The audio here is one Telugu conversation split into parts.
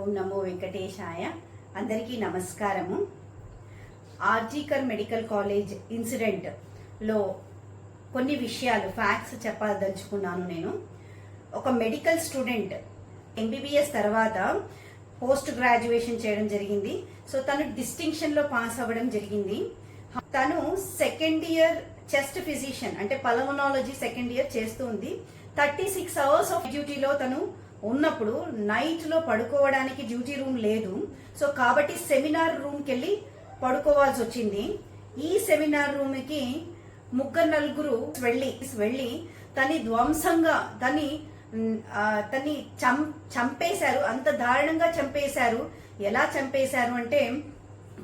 ఓం నమో వెంకటేశాయ. అందరికీ నమస్కారము. ఆర్జీకర్ మెడికల్ కాలేజ్ ఇన్సిడెంట్లో కొన్ని విషయాలు ఫ్యాక్ట్స్ చెప్పదలుచుకున్నాను నేను. ఒక మెడికల్ స్టూడెంట్ ఎంబీబీఎస్ తర్వాత పోస్ట్ గ్రాడ్యుయేషన్ చేయడం జరిగింది. సో తను డిస్టింక్షన్లో పాస్ అవ్వడం జరిగింది. తను సెకండ్ ఇయర్ చెస్ట్ ఫిజిషియన్ అంటే పలమనాలజీ సెకండ్ ఇయర్ చేస్తూ ఉంది. థర్టీ సిక్స్ అవర్స్ ఆఫ్ డ్యూటీలో తను ఉన్నప్పుడు నైట్లో పడుకోవడానికి డ్యూటీ రూమ్ లేదు. సో కాబట్టి సెమినార్ రూమ్కి వెళ్ళి పడుకోవాల్సి వచ్చింది. ఈ సెమినార్ రూమ్కి ముగ్గురు నలుగురు వెళ్ళి వెళ్ళి తని ధ్వంసంగా తని తన్ని చం చంపేశారు. అంత దారుణంగా చంపేశారు. ఎలా చంపేశారు అంటే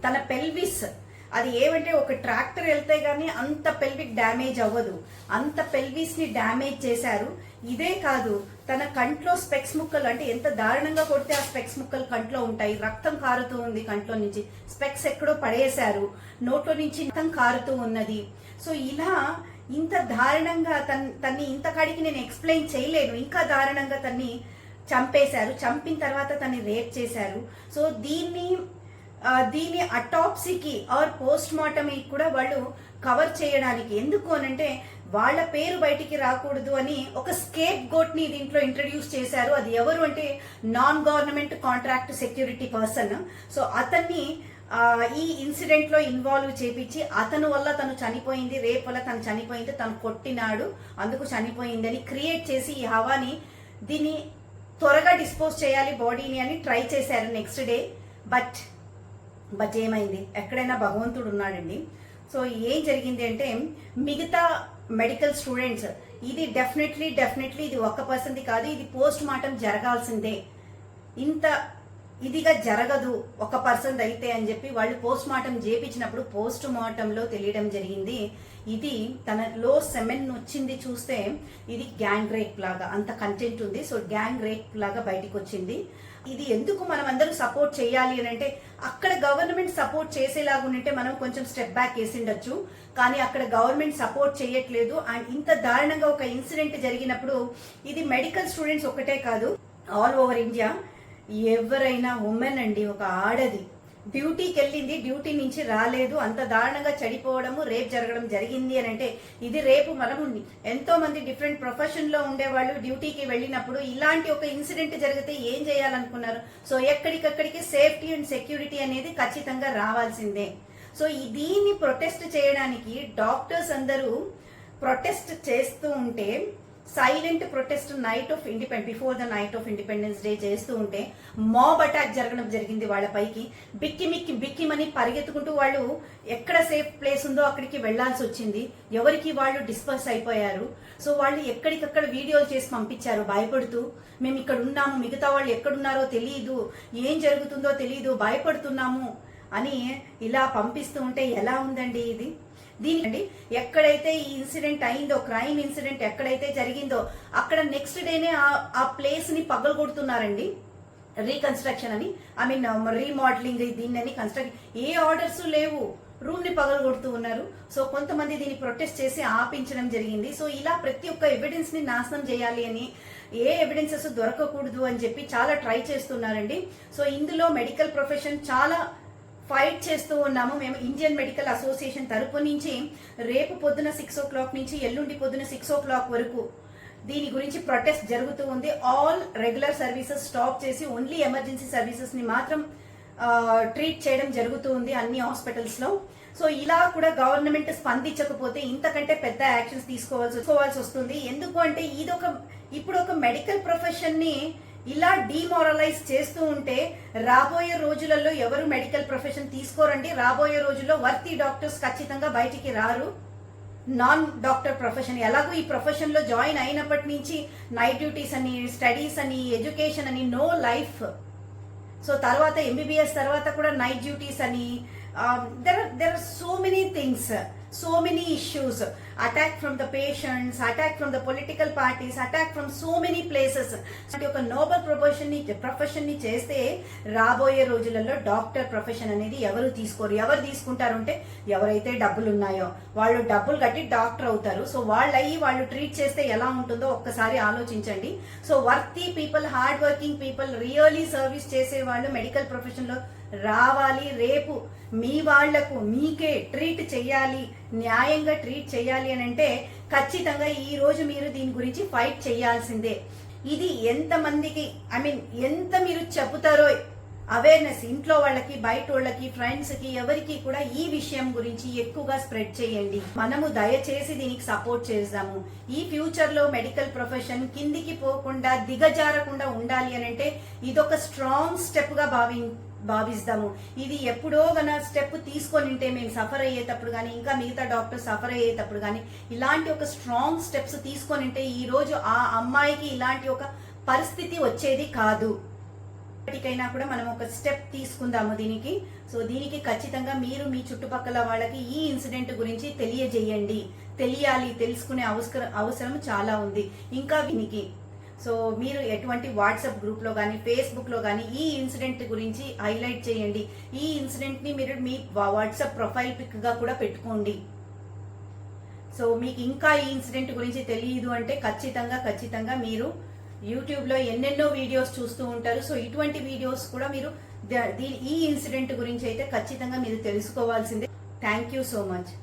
తన పెల్విస్ అది ఏమంటే ఒక ట్రాక్టర్ వెళ్తే గానీ అంత పెల్విక్ డ్యామేజ్ అవ్వదు. అంత పెల్విస్ని డ్యామేజ్ చేశారు. ఇదే కాదు తన కంట్లో స్పెక్స్ ముక్కలు అంటే ఎంత దారుణంగా కొడితే ఆ స్పెక్స్ ముక్కలు కంట్లో ఉంటాయి? రక్తం కారుతూ ఉంది కంట్లో నుంచి. స్పెక్స్ ఎక్కడో పడేశారు. నోట్లో నుంచి రక్తం కారుతూ ఉన్నది. సో ఇలా ఇంత దారుణంగా తన్ తన్ని ఇంత కాడికి నేను ఎక్స్ప్లెయిన్ చేయలేను. ఇంకా దారుణంగా తన్ని చంపేశారు. చంపిన తర్వాత తన్ని రేప్ చేశారు. సో దీన్ని దీని అటాప్సీకి ఆర్ పోస్ట్ మార్టం కూడా వాళ్ళు కవర్ చేయడానికి ఎందుకు అనంటే వాళ్ళ పేరు బయటికి రాకూడదు అని ఒక స్కేప్ గోట్ని దీంట్లో ఇంట్రడ్యూస్ చేశారు. అది ఎవరు అంటే non government contract security person so అతన్ని ఈ ఇన్సిడెంట్లో ఇన్వాల్వ్ చేపించి అతను వల్ల తను చనిపోయింది రేపు వల్ల తను చనిపోయింది తను కొట్టినాడు అందుకు చనిపోయింది అని క్రియేట్ చేసి ఈ హవాని దీన్ని త్వరగా డిస్పోజ్ చేయాలి బాడీని అని ట్రై చేశారు నెక్స్ట్ డే బట్ బట్ ఏమైంది? ఎక్కడైనా భగవంతుడు ఉన్నాడండి. సో ఏం జరిగింది అంటే మిగతా మెడికల్ స్టూడెంట్స్ ఇది డెఫినెట్లీ డెఫినెట్లీ ఇది ఒక్క పర్సన్ది కాదు ఇది పోస్ట్ మార్టం జరగాల్సిందే. ఇంత ఇదిగా జరగదు ఒక పర్సన్ అయితే అని చెప్పి వాళ్ళు పోస్ట్ మార్టం చేపించినప్పుడు పోస్ట్ మార్టంలో తెలియడం జరిగింది. ఇది తనలో సెమెన్ వచ్చింది చూస్తే ఇది గ్యాంగ్ రేప్ లాగా అంత కంటెంట్ ఉంది. సో గ్యాంగ్ రేప్ లాగా బయటికి వచ్చింది. ఇది ఎందుకు మనం అందరూ సపోర్ట్ చేయాలి అని అంటే అక్కడ గవర్నమెంట్ సపోర్ట్ చేసేలాగా ఉంటే మనం కొంచెం స్టెప్ బ్యాక్ వేసిండొచ్చు. కానీ అక్కడ గవర్నమెంట్ సపోర్ట్ చేయట్లేదు. అండ్ ఇంత దారుణంగా ఒక ఇన్సిడెంట్ జరిగినప్పుడు ఇది మెడికల్ స్టూడెంట్స్ ఒకటే కాదు ఆల్ ఓవర్ ఇండియా ఎవరైనా ఉమెన్ అండి ఒక ఆడది డ్యూటీకి వెళ్ళింది డ్యూటీ నుంచి రాలేదు అంత దారుణంగా చెడిపోవడము రేపు జరగడం జరిగింది అని అంటే ఇది రేపు మనము ఎంతో మంది డిఫరెంట్ ప్రొఫెషన్లో ఉండేవాళ్ళు డ్యూటీకి వెళ్ళినప్పుడు ఇలాంటి ఒక ఇన్సిడెంట్ జరిగితే ఏం చేయాలనుకున్నారు? సో ఎక్కడికక్కడికి సేఫ్టీ అండ్ సెక్యూరిటీ అనేది ఖచ్చితంగా రావాల్సిందే. సో దీన్ని ప్రొటెస్ట్ చేయడానికి డాక్టర్స్ అందరూ ప్రొటెస్ట్ చేస్తూ ఉంటే silent protest night of independence before the night of independence day చేస్తూ ఉంటే మాబ్ అటాక్ జరగడం జరిగింది వాళ్ళ పైకి. బిక్కి మిక్కి బిక్కిమని పరిగెత్తుకుంటూ వాళ్ళు ఎక్కడ సేఫ్ ప్లేస్ ఉందో అక్కడికి వెళ్ళాల్సి వచ్చింది. ఎవరికి వాళ్ళు డిస్పర్స్ అయిపోయారు. సో వాళ్ళు ఎక్కడికక్కడ వీడియోలు చేసి పంపించారు. భయపడుతూ మేము ఇక్కడ ఉన్నాము. మిగతా వాళ్ళు ఎక్కడున్నారో తెలియదు ఏం జరుగుతుందో తెలియదు భయపడుతున్నాము అని ఇలా పంపిస్తూ ఉంటే ఎలా ఉందండి ఇది? దీనికండి ఎక్కడైతే ఈ ఇన్సిడెంట్ అయిందో క్రైమ్ ఇన్సిడెంట్ ఎక్కడైతే జరిగిందో అక్కడ నెక్స్ట్ డేనే ఆ- ప్లేస్ని పగలు కొడుతున్నారండి రీకన్స్ట్రక్షన్ అని. ఐ మీన్ రీమోడలింగ్ దీన్ని కన్స్ట్రక్ట్ ఏ ఆర్డర్స్ లేవు. రూమ్ని పగలు కొడుతూ ఉన్నారు. సో కొంతమంది దీన్ని ప్రొటెస్ట్ చేసి ఆపించడం జరిగింది. సో ఇలా ప్రతి ఒక్క ఎవిడెన్స్ని నాశనం చేయాలి అని ఏ ఎవిడెన్సెస్ దొరకకూడదు అని చెప్పి చాలా ట్రై చేస్తున్నారండి. సో ఇందులో మెడికల్ ప్రొఫెషన్ చాలా ఫైట్ చేస్తూ ఉన్నాము. మేము ఇండియన్ మెడికల్ అసోసియేషన్ తరపు నుంచి రేపు పొద్దున సిక్స్ ఓ క్లాక్ నుంచి ఎల్లుండి పొద్దున సిక్స్ ఓ క్లాక్ వరకు దీని గురించి ప్రొటెస్ట్ జరుగుతూ ఉంది. ఆల్ రెగ్యులర్ సర్వీసెస్ స్టాప్ చేసి ఓన్లీ ఎమర్జెన్సీ సర్వీసెస్ని మాత్రం ట్రీట్ చేయడం జరుగుతూ ఉంది అన్ని హాస్పిటల్స్లో. సో ఇలా కూడా గవర్నమెంట్ స్పందించకపోతే ఇంతకంటే పెద్ద యాక్షన్స్ తీసుకోవాల్సి తీసుకోవాల్సి వస్తుంది. ఎందుకు అంటే ఇదొక ఇప్పుడు ఒక మెడికల్ ప్రొఫెషన్ని ఇలా డిమోరలైజ్ చేస్తూ ఉంటే రాబోయే రోజులలో ఎవరు మెడికల్ ప్రొఫెషన్ తీసుకోరండి? రాబోయే రోజుల్లో వర్తి డాక్టర్స్ ఖచ్చితంగా బయటికి రారు. నాన్ డాక్టర్ ప్రొఫెషన్ ఎలాగో ఈ ప్రొఫెషన్లో జాయిన్ అయినప్పటి నుంచి నైట్ డ్యూటీస్ అని స్టడీస్ అని ఎడ్యుకేషన్ అని నో లైఫ్ సో తర్వాత ఎంబీబీఎస్ తర్వాత కూడా నైట్ డ్యూటీస్ అని there there are so many things so many issues attack from the patients attack from the political parties attack from so many places అంటే ఒక నోబల్ ప్రొఫెషన్ని ప్రొఫెషన్ని చేస్తే రాబోయే రోజులలో డాక్టర్ ప్రొఫెషన్ అనేది ఎవరు తీసుకోరు? ఎవరు తీసుకుంటారు అంటే ఎవరైతే డబ్బులు ఉన్నాయో వాళ్ళు డబ్బులు కట్టి డాక్టర్ అవుతారు. సో వాళ్ళు అయ్యి వాళ్ళు ట్రీట్ చేస్తే ఎలా ఉంటుందో ఒక్కసారి ఆలోచించండి. So worthy people hard working people really service చేసే వాళ్ళు మెడికల్ ప్రొఫెషన్లో రావాలి. రేపు మీ వాళ్ళకు మీకే ట్రీట్ చేయాలి. న్యాయంగా ట్రీట్ చేయాలి అని అంటే ఖచ్చితంగా ఈ రోజు మీరు దీని గురించి ఫైట్ చేయాల్సిందే. ఇది ఎంతమందికి ఐ మీన్ ఎంత మీరు చెబుతారో అవేర్నెస్ ఇంట్లో వాళ్ళకి బయట వాళ్ళకి ఫ్రెండ్స్కి ఎవరికి కూడా ఈ విషయం గురించి ఎక్కువగా స్ప్రెడ్ చేయండి. మనము దయచేసి దీనికి సపోర్ట్ చేద్దాము ఈ ఫ్యూచర్లో మెడికల్ ప్రొఫెషన్ కిందికి పోకుండా దిగజారకుండా ఉండాలి అని అంటే ఇదొక స్ట్రాంగ్ స్టెప్గా భావి భావిస్తాము. ఇది ఎప్పుడో గన స్టెప్ తీసుకొని ఉంటే మేము సఫర్ అయ్యేటప్పుడు కానీ ఇంకా మిగతా డాక్టర్ సఫర్ అయ్యేటప్పుడు కానీ ఇలాంటి ఒక స్ట్రాంగ్ స్టెప్స్ తీసుకొని ఉంటే ఈరోజు ఆ అమ్మాయికి ఇలాంటి ఒక పరిస్థితి వచ్చేది కాదు. ఇప్పటికైనా కూడా మనం ఒక స్టెప్ తీసుకుందాము దీనికి. సో దీనికి ఖచ్చితంగా మీరు మీ చుట్టుపక్కల వాళ్ళకి ఈ ఇన్సిడెంట్ గురించి తెలియజేయండి. తెలియాలి తెలుసుకునే అవసరం అవసరం చాలా ఉంది. ఇంకా దీనికి సో మీరు ఎటువంటి వాట్సాప్ గ్రూప్లో కానీ ఫేస్బుక్లో కానీ ఈ ఇన్సిడెంట్ గురించి హైలైట్ చేయండి. ఈ ఇన్సిడెంట్ని మీరు మీ వాట్సాప్ ప్రొఫైల్ పిక్గా కూడా పెట్టుకోండి. సో మీకు ఇంకా ఈ ఇన్సిడెంట్ గురించి తెలియదు అంటే ఖచ్చితంగా ఖచ్చితంగా మీరు యూట్యూబ్లో ఎన్నెన్నో వీడియోస్ చూస్తూ ఉంటారు. సో ఇటువంటి వీడియోస్ కూడా మీరు ద- దీ- ఈ ఇన్సిడెంట్ గురించి అయితే ఖచ్చితంగా మీరు తెలుసుకోవాల్సిందే. Thank you so much.